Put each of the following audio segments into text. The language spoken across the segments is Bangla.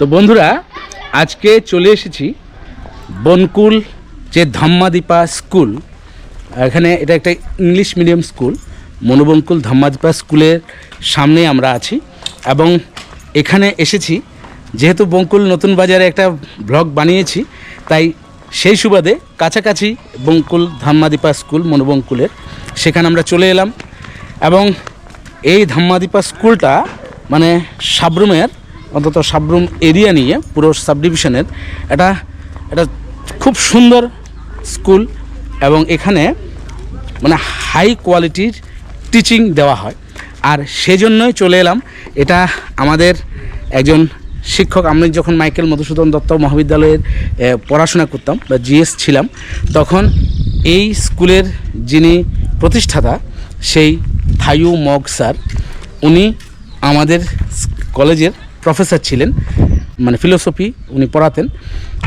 তো বন্ধুরা, আজকে চলে এসেছি বনকুল, যে ধাম্মাদীপা স্কুল, এখানে এটা একটা ইংলিশ মিডিয়াম স্কুল মনোবঙ্কুল ধাম্মাদীপা স্কুলের সামনে আমরা আছি এবং এখানে এসেছি, যেহেতু বঙ্কুল নতুন বাজারে একটা ব্লগ বানিয়েছি, তাই সেই সুবাদে কাছাকাছি বঙ্কুল ধাম্মাদীপা স্কুল মনোবঙ্কুলের সেখানে আমরা চলে এলাম এবং এই ধাম্মাদীপা স্কুলটা মানে সাবরুমের অন্তত সাবরুম এরিয়া নিয়ে পুরো সাব ডিভিশনের এটা এটা খুব সুন্দর স্কুল এবং এখানে মানে হাই কোয়ালিটির টিচিং দেওয়া হয়। আর সেজন্যই চলে এলাম। এটা আমাদের একজন শিক্ষক, আমি যখন মাইকেল মধুসূদন দত্ত মহাবিদ্যালয়ের পড়াশোনা করতাম বা জিএস ছিলাম, তখন এই স্কুলের যিনি প্রতিষ্ঠাতা, সেই থায়ু মগ স্যার, উনি আমাদের কলেজের প্রফেসর ছিলেন মানে ফিলোসফি উনি পড়াতেন,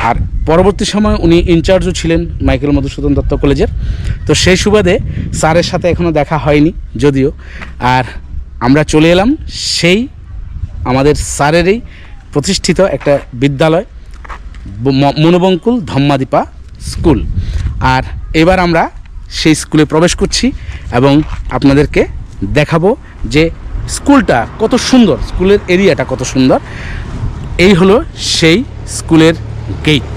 আর পরবর্তী সময় উনি ইনচার্জও ছিলেন মাইকেল মধুসূদন দত্ত কলেজের। তো সেই সুবাদে স্যারের সাথে এখনও দেখা হয়নি, যদিও। আর আমরা চলে এলাম সেই আমাদের স্যারেরই প্রতিষ্ঠিত একটা বিদ্যালয় মনোবঙ্কুল ধম্মাদীপা স্কুল। আর এবার আমরা সেই স্কুলে প্রবেশ করছি এবং আপনাদেরকে দেখাবো যে স্কুলটা কত সুন্দর, স্কুলের এরিয়াটা কত সুন্দর। এই হলো সেই স্কুলের গেট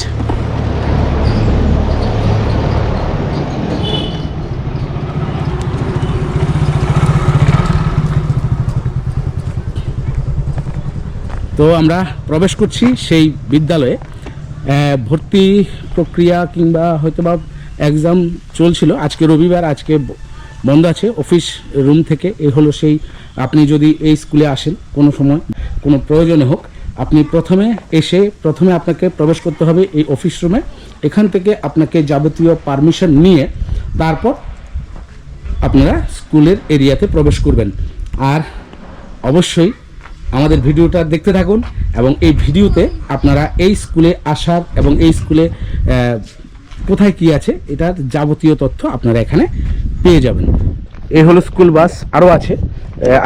তো আমরা প্রবেশ করছি সেই বিদ্যালয়ে। ভর্তি প্রক্রিয়া কিংবা হয়তো বা এক্সাম চলছিল। আজকে রবিবার, আজকে বন্ধ আছে। অফিস রুম থেকে এই হলো সেই আপনি যদি এই স্কুলে আসেন কোনো সময়, কোনো প্রয়োজনে হোক, আপনি প্রথমে এসে প্রথমে আপনাকে প্রবেশ করতে হবে এই অফিস রুমে এখান থেকে আপনাকে যাবতীয় পারমিশন নিয়ে তারপর আপনারা স্কুলের এরিয়াতে প্রবেশ করবেন। আর অবশ্যই আমাদের ভিডিওটা দেখতে থাকুন এবং এই ভিডিওতে আপনারা এই স্কুলে আসার এবং এই স্কুলে কোথায় কি আছে, এটার যাবতীয় তথ্য আপনারা এখানে পেয়ে যাবেন। এই হলো স্কুল বাস আরও আছে।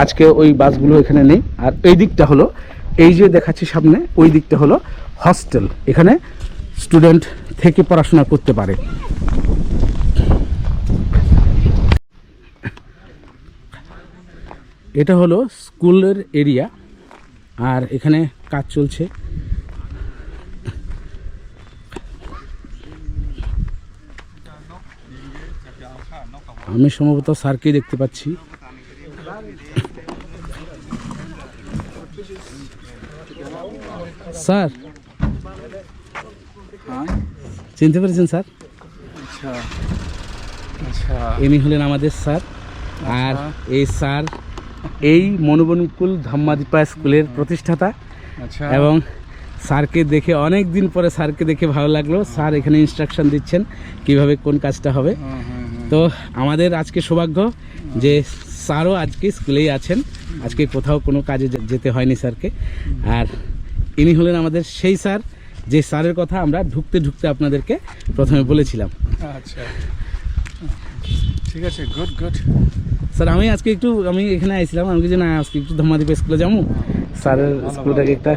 আজকে ওই বাসগুলো এখানে নেই। আর এই দিকটা হলো, এই যে দেখাচ্ছি সামনে, ওই দিকটা হলো হস্টেল এখানে স্টুডেন্ট থেকে পড়াশোনা করতে পারে। এটা হলো স্কুলের এরিয়া আর এখানে কাজ চলছে। আমি সম্ভবত স্যারকে দেখতে পাচ্ছি। স্যার চিনতে পেরেছেন স্যার? আচ্ছা আচ্ছা। ইনি হলেন আমাদের স্যার আর এই স্যার এই মনোবনুকুল ধাম্মাদীপা স্কুলের প্রতিষ্ঠাতা। আচ্ছা। এবং স্যারকে দেখে অনেক দিন পরে স্যারকে দেখে ভালো লাগল। স্যার এখানে ইনস্ট্রাকশন দিচ্ছেন কীভাবে কোন কাজটা হবে। হুম, হুম। তো আমাদের আজকে সৌভাগ্য যে স্যারও আজকে স্কুলেই আছেন। আজকে কোথাও কোনো কাজে যেতে হয়নি স্যারকে। আর ইনি হলেন আমাদের সেই স্যার যে স্যারের কথা আমরা ঢুকতে ঢুকতে আপনাদেরকে প্রথমে বলেছিলাম। আচ্ছা। ঠিক আছে গুড গুড স্যার আমি আজকে একটু আমি এখানে আইছিলাম আমি কিছু না আজকে একটু ধর্মাদীপ স্কুলে যাব। স্যারের স্কুলটাকে একটা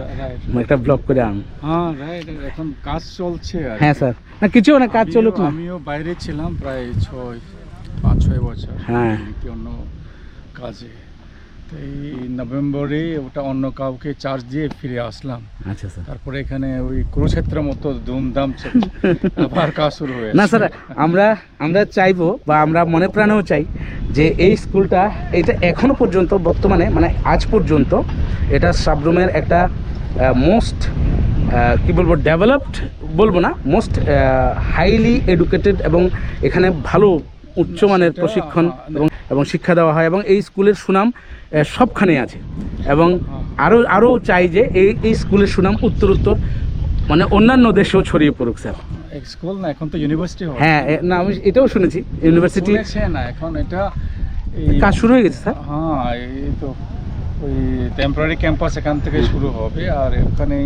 একটা ব্লক করে আন। হ্যাঁ রাইট এখন কাজ চলছে আর হ্যাঁ স্যার। না কিছু না কাজ চলুক না। আমিও বাইরে ছিলাম প্রায় ছয় পাঁচ ছয় বছর। হ্যাঁ। অন্য কাজে। এই নভেম্বরে ওটা অন্য কাউকে চার্জ দিয়ে ফিরে আসলাম। আচ্ছা স্যার। তারপরে এখানে ওই কুরুক্ষেত্রের মতো ধুমধাম আবার কাজ শুরু হয়েছে না স্যার আমরা আমরা চাইব বা আমরা মনে প্রাণেও চাই যে এই স্কুলটা এটা এখনও পর্যন্ত বর্তমানে মানে আজ পর্যন্ত এটা সাবরুমের একটা মোস্ট কি বলব ডেভেলপড বলব না মোস্ট হাইলি এডুকেটেড এবং এখানে ভালো উচ্চমানের প্রশিক্ষণ এবং এবং শিক্ষা দেওয়া হয় এবং এই স্কুলের সুনাম সবখানে আছে। এবং আরও আরও চাই যে এই এই স্কুলের সুনাম উত্তর উত্তর মানে অন্যান্য দেশেও ছড়িয়ে পড়ুক স্যার। স্কুল না এখন তো ইউনিভার্সিটি হ্যাঁ না আমি এটাও শুনেছি ইউনিভার্সিটি না এখন এটা কাজ শুরু হয়ে গেছে স্যার? হ্যাঁ এই তো ওই টেম্পোরারি ক্যাম্পাস এখান থেকে শুরু হবে আর ওখানে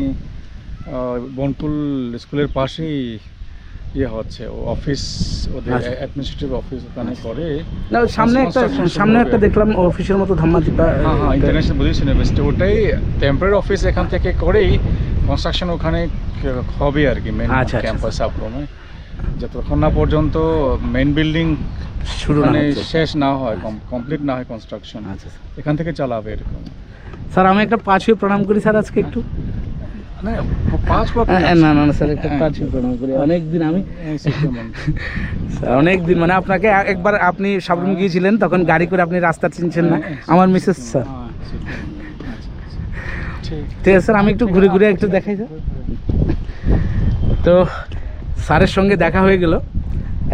বনপুল স্কুলের পাশেই ইয়ে হচ্ছে ও অফিস ওদের আচ্ছা। অ্যাডমিনিস্ট্রেটিভ অফিস ওখানে করে না সামনে একটা সামনে একটা দেখলাম অফিসের মতো ধাম্মা দিপা হ্যাঁ হ্যাঁ ইন্টারন্যাশনাল বুদ্ধিস্ট ইউনিভার্সিটি ওটাই টেম্পোরারি অফিস এখান থেকে করেই কনস্ট্রাকশন ওখানে হবে আর কি মেন আচ্ছা, আচ্ছা, ক্যাম্পাস সাবরুমে যতক্ষণ না পর্যন্ত মেন বিল্ডিং শুরু মানে শেষ না হয় কমপ্লিট না হয় কনস্ট্রাকশন আচ্ছা এখান থেকে চালাবে এরকম। স্যার আমি একটা পাঁচ হয়ে প্রণাম করি স্যার আজকে একটু। না পাঁচ হ্যাঁ, না না স্যার একটা পাঁচ প্রণাম করি। অনেক দিন আমি স্যার অনেক দিন মানে আপনাকে একবার আপনি সাবরুম গিয়েছিলেন তখন গাড়ি করে আপনি রাস্তা চিনছেন না। আমার মিসেস স্যার। ঠিক আছে স্যার আমি একটু ঘুরে ঘুরে একটু দেখাই তো স্যারের সঙ্গে দেখা হয়ে গেল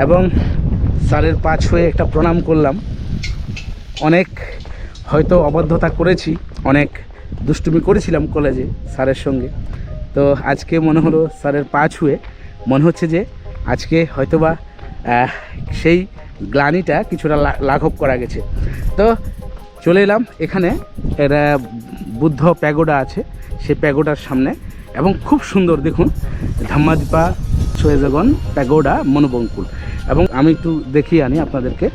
এবং স্যারের পাঁচ হয়ে একটা প্রণাম করলাম। অনেক হয়তো অবাধ্যতা করেছি অনেক দুষ্টুমি করেছিলাম কলেজে স্যারের সঙ্গে। তো আজকে মনে হলো স্যারের পা ছুঁয়ে। মনে হচ্ছে যে আজকে হয়তোবা সেই গ্লানিটা কিছুটা লাঘব করা গেছে। তো চলে এলাম এখানে। এরা বুদ্ধ প্যাগোডা আছে সেই প্যাগোডার সামনে। এবং খুব সুন্দর দেখুন, ধাম্মাদিপা সোয়েজাগন প্যাগোডা মনোবঙ্কুল। এবং আমি একটু দেখিয়ে আনি আপনাদেরকে।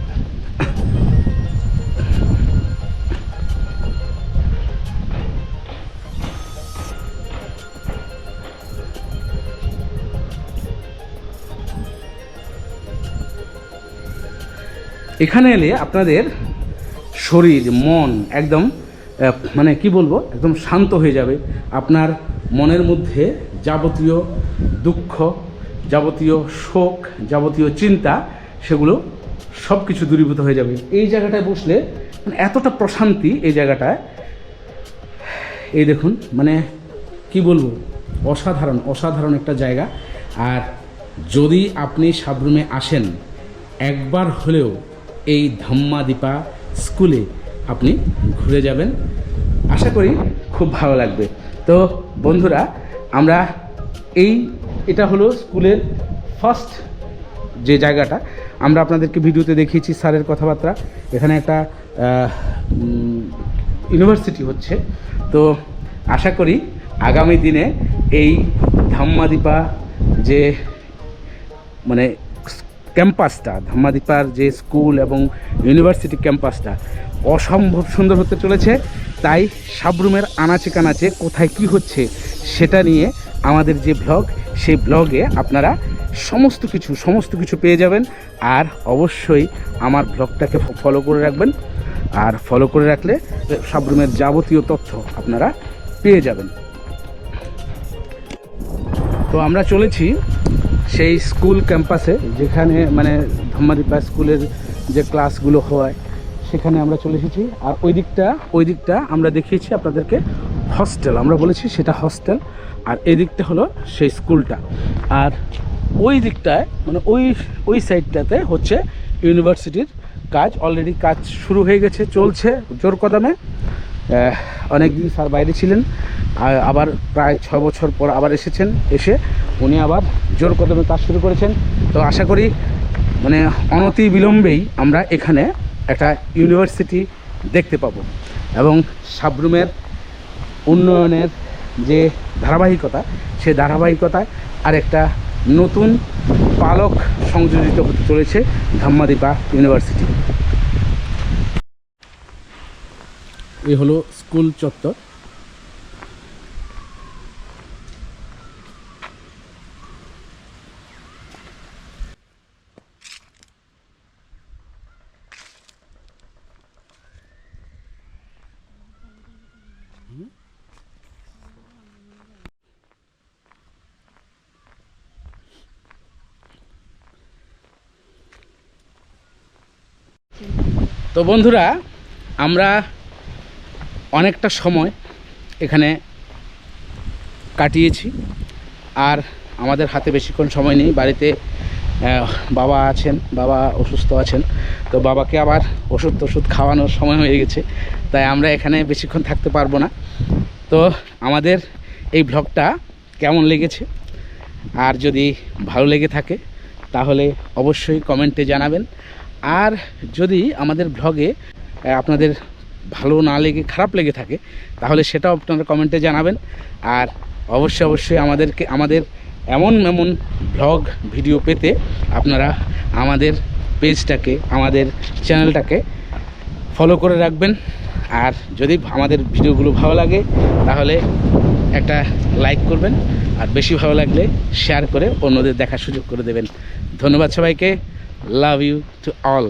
এখানে এলে আপনাদের শরীর, মন একদম মানে কি বলব, একদম শান্ত হয়ে যাবে। আপনার মনের মধ্যে যাবতীয় দুঃখ, যাবতীয় শোক, যাবতীয় চিন্তা, সেগুলো সব কিছু দূরীভূত হয়ে যাবে। এই জায়গাটায় বসলে মানে এতটা প্রশান্তি এই জায়গাটায়। এই দেখুন মানে কি বলব, অসাধারণ অসাধারণ একটা জায়গা। আর যদি আপনি সাবরুমে আসেন, একবার হলেও এই ধাম্মাদীপা স্কুলে আপনি ঘুরে যাবেন। আশা করি খুব ভালো লাগবে। তো বন্ধুরা, আমরা এই, এটা হলো স্কুলের ফার্স্ট যে জায়গাটা। আমরা আপনাদেরকে ভিডিওতে দেখিয়েছি স্যারের কথাবার্তা। এখানে একটা ইউনিভার্সিটি হচ্ছে। তো আশা করি আগামী দিনে এই ধাম্মাদীপা যে মানে ক্যাম্পাসটা ধাম্মাদীপার যে স্কুল এবং ইউনিভার্সিটি ক্যাম্পাসটা, অসম্ভব সুন্দর হতে চলেছে। তাই সাবরুমের আনাচে কানাচে কোথায় কি হচ্ছে সেটা নিয়ে আমাদের যে ব্লগ, সেই ব্লগে আপনারা সমস্ত কিছু সমস্ত কিছু পেয়ে যাবেন। আর অবশ্যই আমার ব্লগটাকে ফলো করে রাখবেন। আর ফলো করে রাখলে সাবরুমের যাবতীয় তথ্য আপনারা পেয়ে যাবেন। তো আমরা চলেছি সেই স্কুল ক্যাম্পাসে যেখানে মানে ধম্মাদীপা স্কুলের যে ক্লাসগুলো হয়, সেখানে আমরা চলে এসেছি। আর ওই দিকটা ওই দিকটা আমরা দেখিয়েছি আপনাদেরকে হস্টেল আমরা বলেছি সেটা হস্টেল আর এই দিকটা হলো সেই স্কুলটা। আর ওই দিকটায় মানে ওই ওই সাইডটাতে হচ্ছে ইউনিভার্সিটির কাজ। অলরেডি কাজ শুরু হয়ে গেছে, চলছে জোর কদমে। অনেক দিন স্যার বাইরে ছিলেন আবার প্রায় ছ বছর পর আবার এসেছেন, এসে উনি আবার জোর কদমে কাজ শুরু করেছেন। তো আশা করি মানে অনতি বিলম্বেই আমরা এখানে একটা ইউনিভার্সিটি দেখতে পাবো এবং সাবরুমের উন্নয়নের যে ধারাবাহিকতা, সে ধারাবাহিকতায় আরেকটা নতুন পালক সংযোজিত হতে চলেছে ধাম্মাদীপা ইউনিভার্সিটি। এই হলো স্কুল চত্বর। তো বন্ধুরা আমরা অনেকটা সময় এখানে কাটিয়েছি। আর আমাদের হাতে বেশিক্ষণ সময় নেই। বাড়িতে বাবা আছেন, বাবা অসুস্থ আছেন। তো বাবাকে আবার ওষুধ টষুধ খাওয়ানোর সময় হয়ে গেছে। তাই আমরা এখানে বেশিক্ষণ থাকতে পারব না। তো আমাদের এই ব্লগটা কেমন লেগেছে? আর যদি ভালো লেগে থাকে, তাহলে অবশ্যই কমেন্টে জানাবেন। আর যদি আমাদের ব্লগে আপনাদের ভালো না লেগে, খারাপ লেগে থাকে, তাহলে সেটাও আপনারা কমেন্টে জানাবেন। আর অবশ্যই অবশ্যই আমাদেরকে, আমাদের এমন এমন ব্লগ ভিডিও পেতে আপনারা আমাদের পেজটাকে আমাদের চ্যানেলটাকে ফলো করে রাখবেন। আর যদি আমাদের ভিডিওগুলো ভালো লাগে, তাহলে একটা লাইক করবেন। আর বেশি ভালো লাগলে শেয়ার করে অন্যদের দেখার সুযোগ করে দেবেন। ধন্যবাদ সবাইকে। Love you to all